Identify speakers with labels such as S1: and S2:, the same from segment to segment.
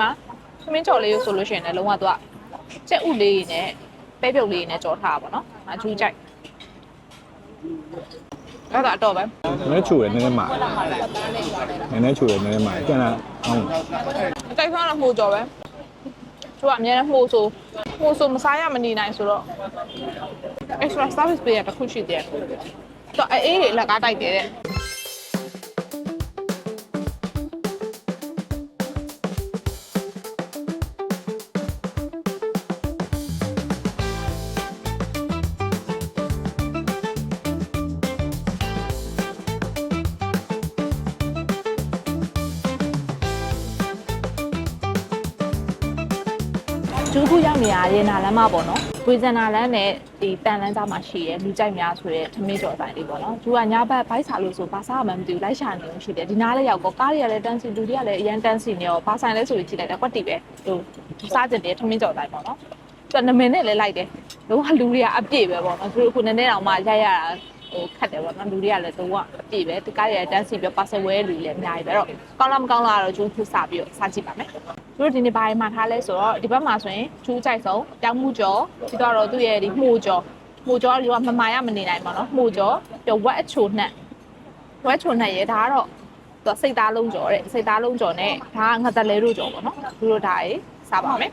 S1: မှာသမင်းကြော်လေးကိုဆိုလို့ရှိရင်လည်းလုံးဝသူကကြက်ဥလေးနဲ့ပဲပြုတ်လေးနဲ့ကြော်ထားတာပေါ့နော်အထူးကြိုက်အဲ့ဒါအတော့ပဲ
S2: နည်းနည်းချူရနည်းနည်းမာနည်းနည်းချူရနည်းနည်းမာကျန်တာဟုတ်
S1: အကြိုက်ဆုံးတော့မှုကြော်ပဲသူကအများနဲ့မှုဆိုမှုဆိုမစားရမနေနိုင်ဆိုတော့ extra service ပေးရတစ်ခုရှိသေးတယ်တော့အေးလေးလက်ကားတိုက်တယ်တဲ့ ရောက်နေရရင်နာလမ်းမပေါ့နော်ဝေဇန်နာလမ်းနဲ့ဒီတန်လမ်းကြားမှာရှိရဲလူကြိုက်များဆိုရဲထမင်းကြော်ဆိုင်လေးပေါ့နော်ကျူးကညဘက်ဘိုက်စာလို့ဆိုဘာစားမှမသိဘူးလိုက်ရှာနေလို့ရှိတယ်ဒီနားလေးရောက်ကောကားတွေကလည်းတန်းစီလူတွေကလည်းအရန်တန်းစီနေရောဘာဆိုင်လဲဆိုပြီးကြည့်လိုက်တာကွက်တီပဲဟိုစားကြတယ်ထမင်းကြော်ဆိုင်ပေါ့နော်သူကနမင်းနဲ့လည်းလိုက်တယ်လုံးဝလူတွေကအပြည့်ပဲပေါ့နော်သူတို့ခုနည်းနည်းတောင်မှရိုက်ရတာ ဟိုခတ်တယ်ပေါ့နော်လူတွေကလည်းတော့အပြည့်ပဲဒီကားတွေကတန်းစီပြီးပါဆယ်ဝဲလူတွေလည်းအများကြီးပဲတော့ကောင်းလားမကောင်းလားတော့ကျူးခုစားပြီးတော့စားကြည့်ပါမယ်သူတို့ဒီနေ့ဘာတွေမှာထားလဲဆိုတော့ဒီဘက်မှာဆိုရင်ကျူးကြိုက်ဆုံးတောင်မှုကျော်ပြီးတော့သူ့ရဲ့ဒီမှုကျော်မှုကျော်ဒီကမမာရမနေနိုင်ပါတော့မှုကျော်ပြီးဝက်အချိုနှက်ဝက်ချိုနှက်ရေဒါကတော့သူစိတ်သားလုံးကျော်တဲ့စိတ်သားလုံးကျော်နဲ့ဒါကငသက်လဲတို့ကျော်ပေါ့နော်သူတို့ဒါရေးစားပါမယ်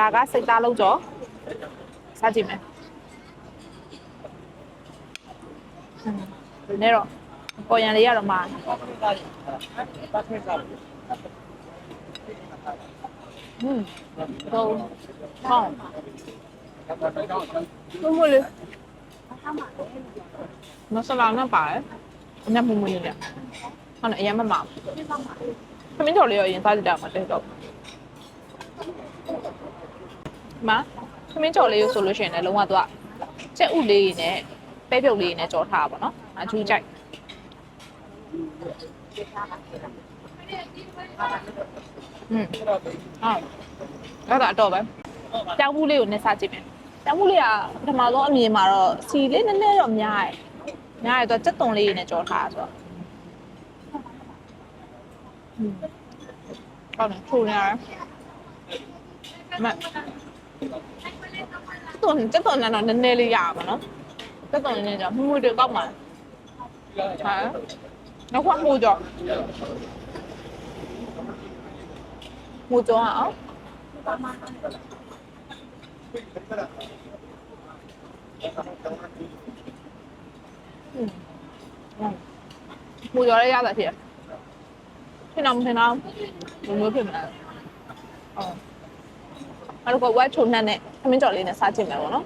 S1: ဒါကစိတ်သားလုံးကျော်စားကြည့်မယ်ဟွန်းနေတော့ပေါ်ရန်လေးရတော့မှာဟွန်းတော့ဟောင်းဘုမလေးမဆလာနဲ့ပါတယ်အညမမနေနဲ့ဟုတ်တယ်အရင်မမသမင်းကျော်လေးရောအရင်စားကြည့်တာမှာတဲ့တော့ မှာသမင်းကြော်လေးကိုဆိုလို့ရှိရင်လည်းလုံးဝသူကကြက်ဥလေးနဲ့ပဲပြုတ်လေးနဲ့ကြော်ထားတာပေါ့နော်အထူးကြိုက်อืมအာအဲ့ဒါအတော့ပဲတောင်ဘူးလေးကိုနစ်စားကြည့်မယ်တောင်ဘူးလေးကပထမဆုံးအမြင်မှာတော့စီလေးနည်းနည်းတော့များတယ်များတယ်သူကကြက်သွန်လေးနဲ့ကြော်ထားတာဆိုတော့อืมဟုတ်တယ်ချိုနေရတယ်မ တုံစက်တုံနဲ့တော့နည်းနည်းလေးရပါတော့စက်တုံနဲ့ကြမှုမှုတွေကောက်မှာဟာနောက်ခွမှုကြောမှုကြောအောင်မှုကြောလည်းရတာဖြစ်ထင်တော့မထင်တော့ဘယ်လိုဖြစ်မလဲအော် အဲ့တော့ဝက်ချုံနှက်နဲ့ခမင်းကြော်လေးနဲ့စားကြည့်မယ်ပေါ့နော်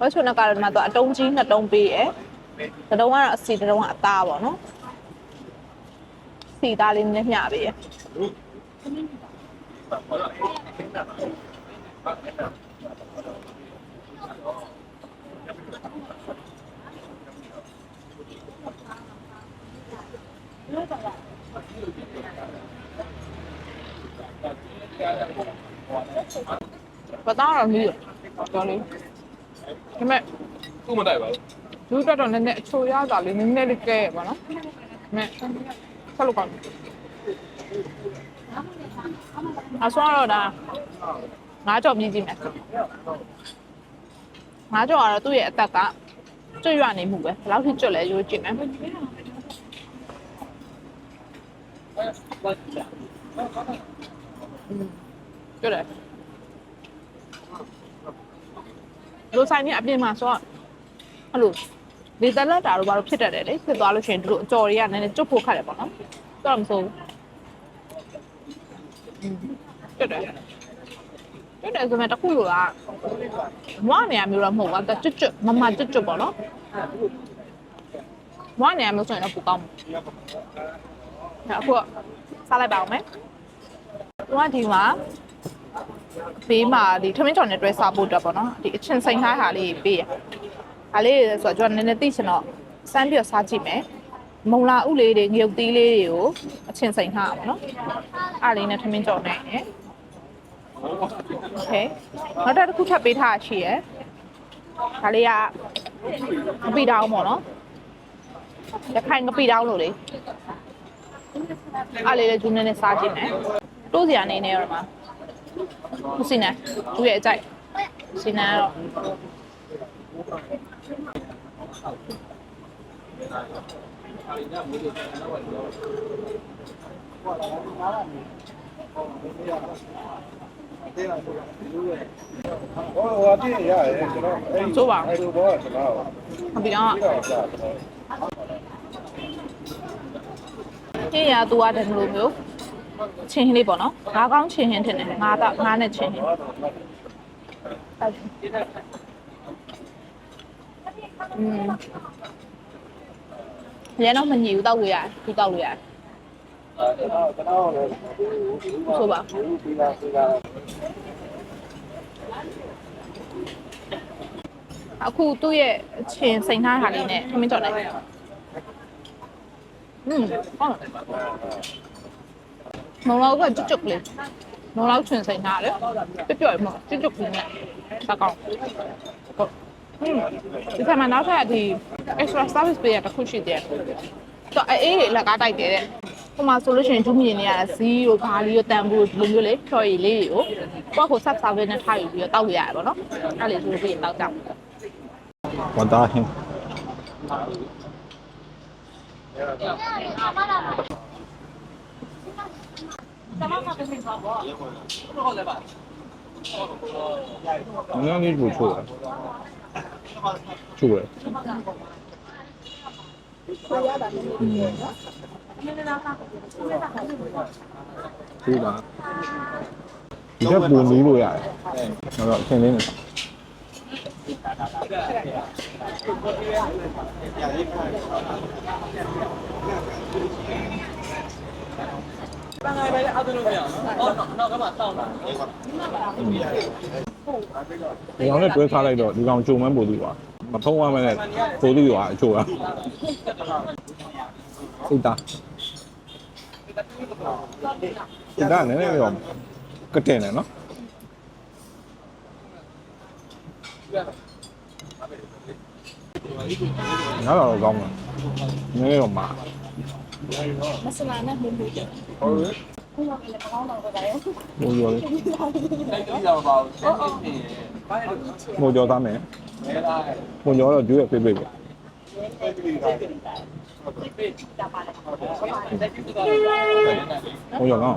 S1: ဝက်ချုံနှက်ကတော့ဒီမှာတော့အတုံးကြီးနှစ်တုံးပေးရယ်တစ်တုံးကတော့အစီတစ်တုံးကအသားပေါ့နော်စီသားလေးနဲ့မျှပေးရယ် ပသားတော့မြည်တော်လေးဒါပေမဲ့
S3: သူ့မတိုက်ပါဘူး
S1: လူတက်တော့နည်းနည်းအချိုရတာလေးနည်းနည်းလေးကဲရပါတော့ဒါပေမဲ့ဆက်လို့ကောင်းတယ်အဆွမ်းတော့ဒါငါးကြော်မြည်ကြည့်မယ်ငါးကြော်ကတော့သူ့ရဲ့အသက်ကကျွတ်ရွနေမှုပဲဘယ်လောက်ထိကျွတ်လဲရိုးကြည့်မယ်ကျွတ်တယ် လိုဆိုင်เนี่ยအပြင်မှာဆိုတော့အဲ့လိုလေတလက်တာတို့ဘာလို့ဖြစ်တတ်တယ်လေဖြစ်သွားလို့ရှိရင်တို့အကြော်တွေကနည်းနည်းကျွတ်ဖို့ခက်တယ်ပေါ့နော်တော့မဆိုဘူးကျွတ်တယ်ကျွတ်တယ်ဆိုမှတခုလိုကမွားနေရမျိုးတော့မဟုတ်ဘူးကျွတ်ကျွတ်မမကျွတ်ကျွတ်ပေါ့နော်မွားနေရမျိုးဆိုရင်တော့ပူကောင်းတယ်အခုစားလိုက်ပါအောင်မယ်သူကဒီမှာ ဘေးမှာဒီထမင်းချော်နဲ့တွဲစားဖို့အတွက်ပေါ့နော်ဒီအချင်းစိန်ထားဟာလေးပေးရ။ဒါလေးဆိုတော့ကျွန်တော်နည်းနည်းသိချင်တော့စမ်းပြီးတော့စားကြည့်မယ် မုံလာဥလေးတွေငရုတ်သီးလေးတွေကိုအချင်းစိန်ထားအောင်နော်အားလေးနဲ့ထမင်းကြော်နိုင်တယ်โอเคနောက်တစ်ခုထပ်ပေးထားရှိရယ်ဒါလေးကငပိတောင်းပေါ့နော်ရခိုင်ငပိတောင်းလို့လေအားလေးလည်းဂျူးနဲ့နဲ့စားကြည့်မယ်တိုးစရာနေနေရမှာ မစင်းနဲ့သူ့ရဲ့အကြိုက်စင်းနဲ့တော့
S4: ဟောဟောပြည့်ရတယ်ကျွန်တော်အဲ့
S1: ဆိုပါ
S4: အဲ့လိုဘောကကျွန်တော်
S1: ငပိတောင်းက
S4: ပြီးတော့ကြာကျွန်တော်
S1: ကျင်းရသူကတည်းကလိုမျိုး ချင်းဟင်းလေးပေါ့နော်ငါးကောင်းချင်းဟင်းထင်တယ်ငါးတော့ငါးနဲ့ချင်းဟင်းอืมရဲတော့မညည်ဘူးတောက်လို့ရတယ်သူတောက်လို့ရတယ်
S4: ကျွန်တော်ကျွန်တော်လည်း
S1: ဆိုပါ
S4: ပြီးလာပြီးလာ
S1: အခုသူ့ရဲ့အချင်းစိန်ထားတာလေးနဲ့ခမင်းကြော်လိုက်อืมဟုတ်တယ် မုံလောက်ကကျွတ်ကျွတ်ကလေးမုံလောက်ချွင်စိန်ထားတယ်ပြပြရမကျွတ်ကျွတ်ကလေးနဲ့စကောင်းဟုတ်อืมဒီကမှနောက်ထပ်ဒီ extra service ပေးရတစ်ခုရှိသေးတယ်တော့အေးလေးလက်ကားတိုက်တယ်တဲ့ဟိုမှာဆိုလို့ရှိရင်ဒုမြင်နေရတာဇီးတို့ဘာလီတို့တန်ဘူးဒီလိုမျိုးလေဖြော်ရည်လေးတွေကိုကိုယ့်ကို sub service နဲ့ထားယူပြီးတော့တောက်ရရတယ်ပေါ့နော်အဲ့လေဆိုလို့ပြီးရင်တောက်ကြမယ်
S2: ဝတ်သားဟင်း ငါလေးကိုချိုးတယ်ချိုးတယ်ချိုးတာဒီကပုံ နူးလို့ရတယ်ဟုတ်တော့အချင်းလေးနဲ့ဒီကောင်နဲ့တွဲစားလိုက်တော့ဒီကောင်ဂျုံမန်းပို့သူပါမဖုံးရမယ်နဲ့ပို့သူရောအချိုးอ่ะစိတ်သားစိတ်သားနည်းနည်းရောကတဲ့နေနော်ငါတော့ကောင်းတယ်နည်းနည်းတော့မာ
S1: မဆလာနဲ့မှုမှုကြ
S2: ဟုတ်လေဘိုးရောလေ
S3: တိတ်တိ ကျပါဘူးဆက်ဖြစ်နေတယ်
S2: မိုးကြောသားမယ်
S3: မဲလာတယ်
S2: မိုးကြောတော့ကျူးရပြေးပြေးပဲမိုးကြောကော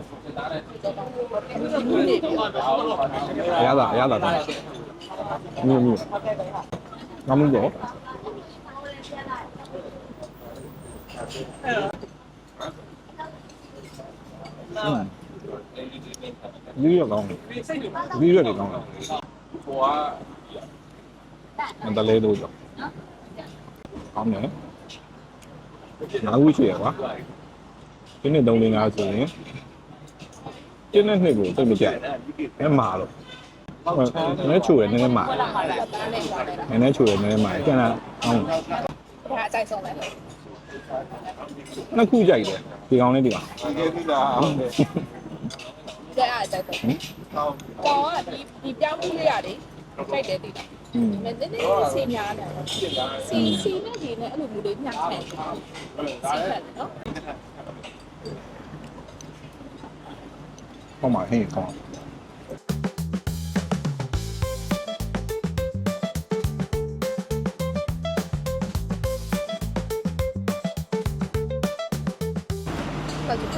S2: င်းအရသာအရသာကောင်းမြို့မြို့ငါမလို့อืมဒီရကောင်းဒီရကောင်း
S3: ဟိုက
S2: မတလဲလို့ကြောကောင်းတယ်ငါးခုရှိရကွာဒီနေ့3 4 5ဆိုရင်ဒီနေ့နှစ်ကိုတိတ်မကြိုက်အဲမာလို့နည်းနည်းချိုးရနည်းနည်းမာနည်းနည်းချိုးရနည်းနည်းမာကျန်တာကောင်း
S1: ဒါအကြိုက်ဆုံးပဲ
S2: နှစ်ခုကြိုက်တယ်ဒီကောင်လေးဒီကောင်
S4: တကယ်ပြီးလာဟုတ်တယ်
S1: ဒါအကြိုက်ဆုံးကောကဒီဒီပြောင်းမှုလေးရတယ်ကြိုက်တယ်တိတယ်
S2: อืม
S1: မင်းနည်းနည်းစီများတယ်စီစီနဲ့ဒီနဲ့အဲ့လိုမျိုးလေးညှက်တယ်စီဖက်နော်
S2: ဟောမှာဟင်း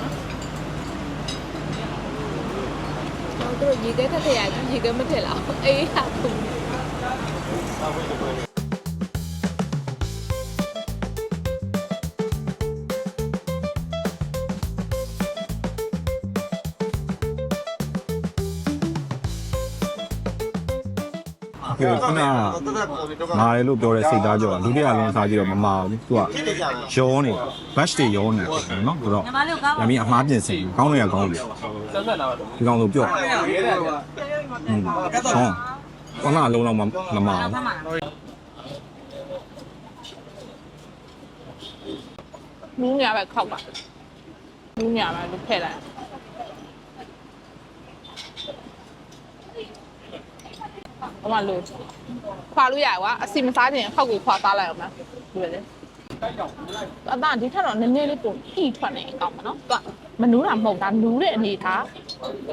S2: ကောင်း
S1: ပတ်ကြည့်နော်တော့ရေခဲထက်ထရကြီးရေခဲ ဟာခု
S2: ကဲခုနမာတယ်လို့ပြောတဲ့စိတ်သားကြောဒုတိယလုံးစားကြည့်တော့မမာဘူးသူကရောနေ batch တွေရောနေတယ်နော်ဆိုတော့ရမင်းအမှားပြင်စင်ကောင်းနေရကောင်းလို့
S3: ဆက်ဆက်လာတော့
S2: ဒီကောင်ဆိုပြော့
S3: ရဲတယ်ကွာ
S2: อืมဆောင်းဘာမှအလုံးတော့မမမာဘူး
S1: မူးညာပဲခောက်ပါမူးညာပဲလုခဲ့လိုက် မှာလို့ခွာလို့ရကွာအစီမစားခြင်းခောက်ကိုခွာစားလိုက်အောင်မယ်ဒီလိုလေအသားဒီထက်တော့နည်းနည်းလေးပုံဤထွက်နေအောင်ပါနော်သူကမနူးတာမဟုတ်တာနူးတဲ့အနေထား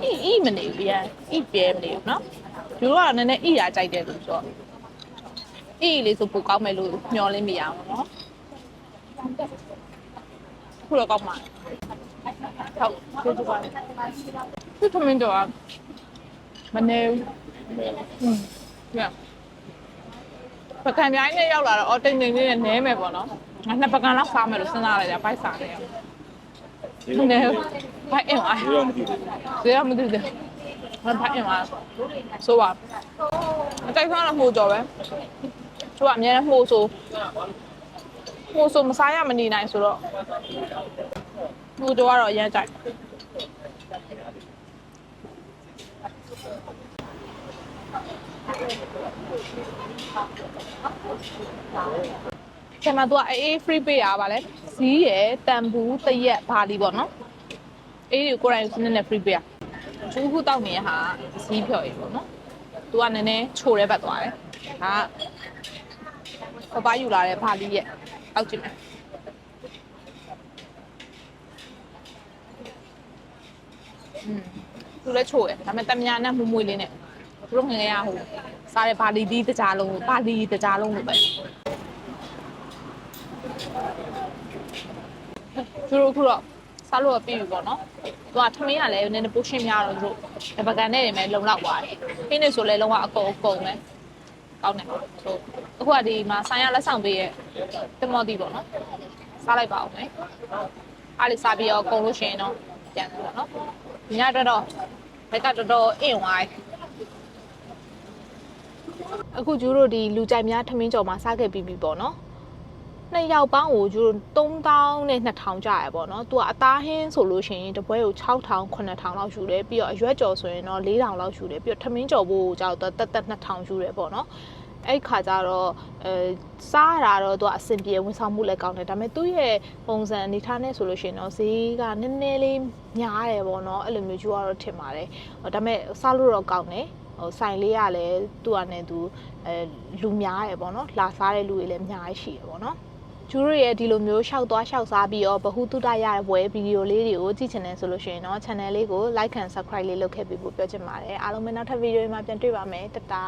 S1: ဤဤမနေဘူးပြန်ဤပြဲမနေဘူးနော်သူတို့ကတော့နည်းနည်းဤရာကြိုက်တယ်လို့ဆိုတော့ဤလေးဆိုပိုကောင်းမယ်လို့မျှော်လင့်မိရအောင်နော်ခုတော့ကောက်မှာဟုတ်ကျေးဇူးပါတယ်သူထမင်းတော့မနေဘူး อืมညပကံပြိုင်းနဲ့ရောက်လာတော့အော်တိမ်တိမ်လေးနဲ့နဲမယ်ပေါ့နော်ငါနှစ်ပကံလောက်စားမယ်လို့စဉ်းစားလိုက်တာဘိုက်စားတယ်မနေဘူးဘိုက်အင်အား
S2: ဒီတော့မကြည့်ဘူး
S1: ဇေယမသိတယ်ဘာဘိုက်အင်အားဆိုပါအတိုက်စားတော့မှုကြော်ပဲသူကအများနဲ့မှုဆိုမှုဆိုမစားရမနေနိုင်ဆိုတော့မှုတော့ကတော့အရမ်းကြိုက် ကျမတို့ကအေး free ပေးရပါလဲဇီးရယ်တန်ဘူးတရက်ဘာလီပေါ့နော်အေးဒီကိုယ်တိုင်နည်းနည်း free ပေးရသူခုတောက်နေရဟာဇီးဖြော်ရယ်ပေါ့နော်သူကနည်းနည်းချိုတဲ့ဘက်သွားတယ်ဒါကပပယူလာတဲ့ဘာလီရဲ့အောက်ကြည့်မယ်သူလည်းချို့ရယ်ဒါပေမဲ့တမညာနဲ့မူမွေလေးနဲ့ သူတို့ငယ်ငယ်ရဟိုစားတဲ့ဘာလီဒီတကြားလုံးကိုဘာလီတကြားလုံးလို့ပဲသူတို့ခုတော့စားလို့ပြပြီပေါ့နော်သူကထမင်းကလည်းနည်းနည်းပိုရှင်းများတော့သူတို့ဒီပကံနဲ့နေမဲ့လုံလောက်သွားတယ်ခင်းနေဆိုလဲလုံးဝအကုန်အကုန်ပဲကောင်းတယ်ဆိုအခုကဒီမှာဆိုင်ရလက်ဆောင်ပေးရဲ့တမော်တီပေါ့နော်စားလိုက်ပါဦးမယ်အားလေးစားပြီးတော့ကုန်လို့ရှိရင်တော့ပြန်တယ်ပေါ့နော်ညတော့တော့ဘက်ကတော်တော်အင့်ဝိုင်း အခုကျူတို့ဒီလူကြိုက်များထမင်းကြော်မှာစားခဲ့ပြီးပြီပေါ့နော်နှစ်ယောက်ပေါင်းကိုကျူတို့3000နဲ့2000ကျရပေါ့နော်သူကအသားဟင်းဆိုလို့ရှိရင်တပွဲကို6000 9000လောက်ယူတယ်ပြီးတော့အရွက်ကြော်ဆိုရင်တော့4000လောက်ယူတယ်ပြီးတော့ထမင်းကြော်ဖို့ကြောက်တော့တက်တက်2000ယူတယ်ပေါ့နော်အဲ့ခါကျတော့အဲစားရတာတော့သူကအဆင်ပြေဝန်ဆောင်မှုလည်းကောင်းတယ်ဒါပေမဲ့သူ့ရဲ့ပုံစံအနေထားနဲ့ဆိုလို့ရှိရင်တော့ဈေးကနည်းနည်းလေးများတယ်ပေါ့နော်အဲ့လိုမျိုးကျူကတော့ထင်ပါတယ်ဟိုဒါပေမဲ့စားလို့တော့ကောင်းတယ် ဟိုဆိုင်လေးကလည်းသူ့အနေနဲ့သူအဲလူများတယ်ပေါ့နော်လာစားတဲ့လူတွေလည်းအများကြီးရှိတယ်ပေါ့နော်ကျူတို့ရဲ့ဒီလိုမျိုးရှောက်သွားရှောက်စားပြီးတော့ဘ ഹു တုတရတဲ့ဝယ်ဗီဒီယိုလေးတွေကိုကြည့်ချင်တယ်ဆိုလို့ရှိရင်တော့ channel လေးကို like and subscribe လေးလုပ်ခဲ့ပေးဖို့ပြောချင်ပါတယ်အားလုံးပဲနောက်ထပ်ဗီဒီယိုမှာပြန်တွေ့ပါမယ်တတာ